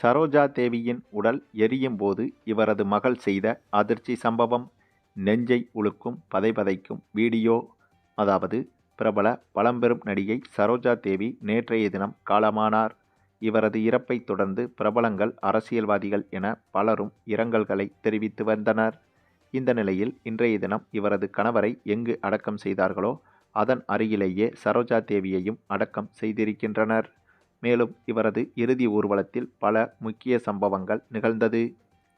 சரோஜா தேவியின் உடல் எரியும் போது இவரது மகள் செய்த அதிர்ச்சி சம்பவம் நெஞ்சை உழுக்கும் பதைபதைக்கும் வீடியோ. அதாவது பிரபல பழம்பெரும் நடிகை சரோஜா தேவி நேற்றைய தினம் காலமானார். இவரது இறப்பை தொடர்ந்து பிரபலங்கள் அரசியல்வாதிகள் என பலரும் இரங்கல்களை தெரிவித்து வந்தனர். இந்த நிலையில் இன்றைய தினம் இவரது கணவரை எங்கு அடக்கம் செய்தார்களோ அதன் அருகிலேயே சரோஜா தேவியையும் அடக்கம் செய்திருக்கின்றனர். மேலும் இவரது இறுதி ஊர்வலத்தில் பல முக்கிய சம்பவங்கள் நிகழ்ந்தது.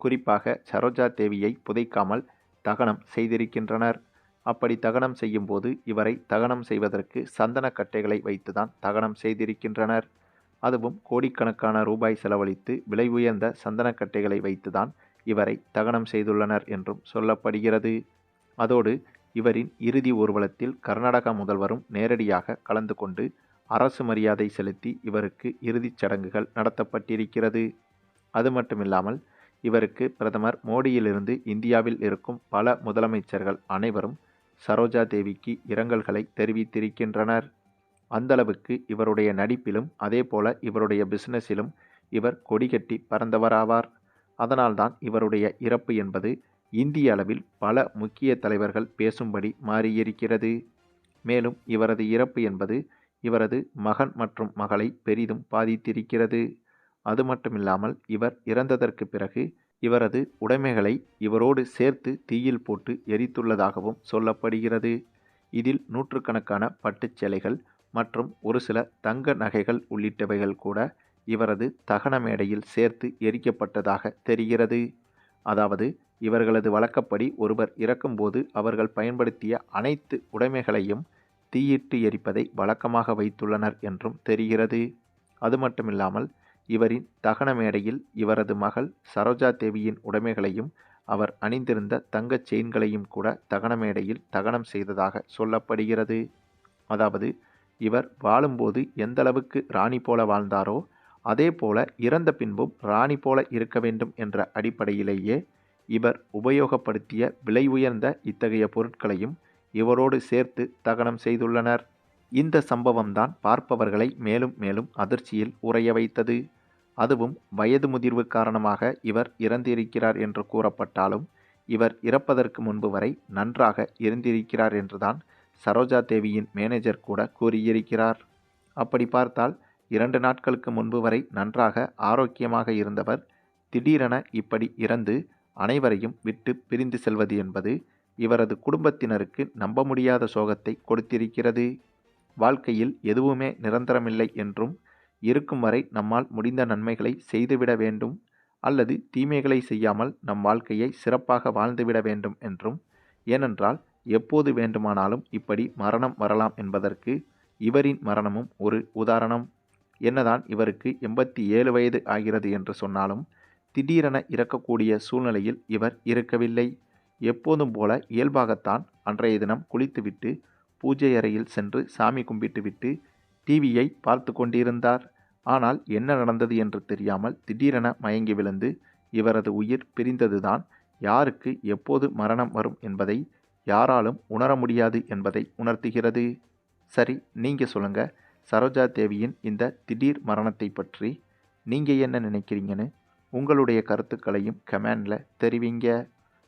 குறிப்பாக சரோஜா தேவியை புதைக்காமல் தகனம் செய்திருக்கின்றனர். அப்படி தகனம் செய்யும்போது இவரை தகனம் செய்வதற்கு சந்தன கட்டைகளை வைத்துதான் தகனம் செய்திருக்கின்றனர். அதுவும் கோடிக்கணக்கான ரூபாய் செலவழித்து விலை உயர்ந்த சந்தனக்கட்டைகளை வைத்துதான் இவரை தகனம் செய்துள்ளனர் என்றும் சொல்லப்படுகிறது. அதோடு இவரின் இறுதி ஊர்வலத்தில் கர்நாடக முதல்வரும் நேரடியாக கலந்து கொண்டு அரசு மரியாதை செலுத்தி இவருக்கு இறுதிச் சடங்குகள் நடத்தப்பட்டிருக்கிறது. அது மட்டுமில்லாமல் இவருக்கு பிரதமர் மோடியிலிருந்து இந்தியாவில் இருக்கும் பல முதலமைச்சர்கள் அனைவரும் சரோஜா தேவிக்கு இரங்கல்களை தெரிவித்திருக்கின்றனர். அந்தளவுக்கு இவருடைய நடிப்பிலும் அதேபோல இவருடைய பிசினஸிலும் இவர் கொடிகட்டி பறந்தவராவார். அதனால்தான் இவருடைய இறப்பு என்பது இந்திய அளவில் பல முக்கிய தலைவர்கள் பேசும்படி மாறியிருக்கிறது. மேலும் இவரது இறப்பு என்பது இவரது மகன் மற்றும் மகளை பெரிதும் பாதித்திருக்கிறது. அது மட்டுமில்லாமல் இவர் இறந்ததற்கு பிறகு இவரது உடைமைகளை இவரோடு சேர்த்து தீயில் போட்டு எரித்துள்ளதாகவும் சொல்லப்படுகிறது. இதில் நூற்றுக்கணக்கான பட்டுச் சேலைகள் மற்றும் ஒரு சில தங்க நகைகள் உள்ளிட்டவைகள் கூட இவரது தகன மேடையில் சேர்த்து எரிக்கப்பட்டதாக தெரிகிறது. அதாவது இவர்களது வழக்கப்படி ஒருவர் இறக்கும்போது அவர்கள் பயன்படுத்திய அனைத்து உடைமைகளையும் தீயிட்டு எரிப்பதை வழக்கமாக வைத்துள்ளனர் என்றும் தெரிகிறது. அது மட்டுமில்லாமல் இவரின் தகன மேடையில் இவரது மகள் சரோஜா தேவியின் உடைமைகளையும் அவர் அணிந்திருந்த தங்கச் செயின்களையும் கூட தகன மேடையில் தகனம் செய்ததாக சொல்லப்படுகிறது. அதாவது இவர் வாழும்போது எந்தளவுக்கு ராணி போல வாழ்ந்தாரோ அதே போல இறந்த பின்பும் ராணி போல இருக்க வேண்டும் என்ற அடிப்படையிலேயே இவர் உபயோகப்படுத்திய விலை உயர்ந்த இத்தகைய பொருட்களையும் இவரோடு சேர்த்து தகனம் செய்துள்ளனர். இந்த சம்பவம்தான் பார்ப்பவர்களை மேலும் மேலும் அதிர்ச்சியில் உறைய வைத்தது. அதுவும் வயது முதிர்வு காரணமாக இவர் இறந்திருக்கிறார் என்று கூறப்பட்டாலும் இவர் இறப்பதற்கு முன்பு வரை நன்றாக இருந்திருக்கிறார் என்றுதான் சரோஜா தேவியின் மேனேஜர் கூட கூறியிருக்கிறார். அப்படி பார்த்தால் இரண்டு நாட்களுக்கு முன்பு வரை நன்றாக ஆரோக்கியமாக இருந்தவர் திடீரென இப்படி இறந்து அனைவரையும் விட்டு பிரிந்து செல்வது என்பது இவரது குடும்பத்தினருக்கு நம்ப முடியாத சோகத்தை கொடுத்திருக்கிறது. வாழ்க்கையில் எதுவுமே நிரந்தரமில்லை என்றும் இருக்கும் வரை நம்மால் முடிந்த நன்மைகளை செய்துவிட வேண்டும் அல்லது தீமைகளை செய்யாமல் நம் வாழ்க்கையை சிறப்பாக வாழ்ந்துவிட வேண்டும் என்றும் ஏனென்றால் எப்போது வேண்டுமானாலும் இப்படி மரணம் வரலாம் என்பதற்கு இவரின் மரணமும் ஒரு உதாரணம். என்னதான் இவருக்கு எண்பத்தி ஏழு வயது ஆகிறது என்று சொன்னாலும் திடீரென இறக்கக்கூடிய சூழ்நிலையில் இவர் இருக்கவில்லை. எப்போதும் போல இயல்பாகத்தான் அன்றைய தினம் குளித்துவிட்டு பூஜை அறையில் சென்று சாமி கும்பிட்டுவிட்டு டிவியை பார்த்து கொண்டிருந்தார். ஆனால் என்ன நடந்தது என்று தெரியாமல் திடீரென மயங்கி விழுந்து இவரது உயிர் பிரிந்ததுதான் யாருக்கு எப்போது மரணம் வரும் என்பதை யாராலும் உணர முடியாது என்பதை உணர்த்துகிறது. சரி நீங்கள் சொல்லுங்கள் சரோஜா தேவியின் இந்த திடீர் மரணத்தை பற்றி நீங்கள் என்ன நினைக்கிறீங்கன்னு உங்களுடைய கருத்துக்களையும் கமெண்டில் தெரிவிங்க.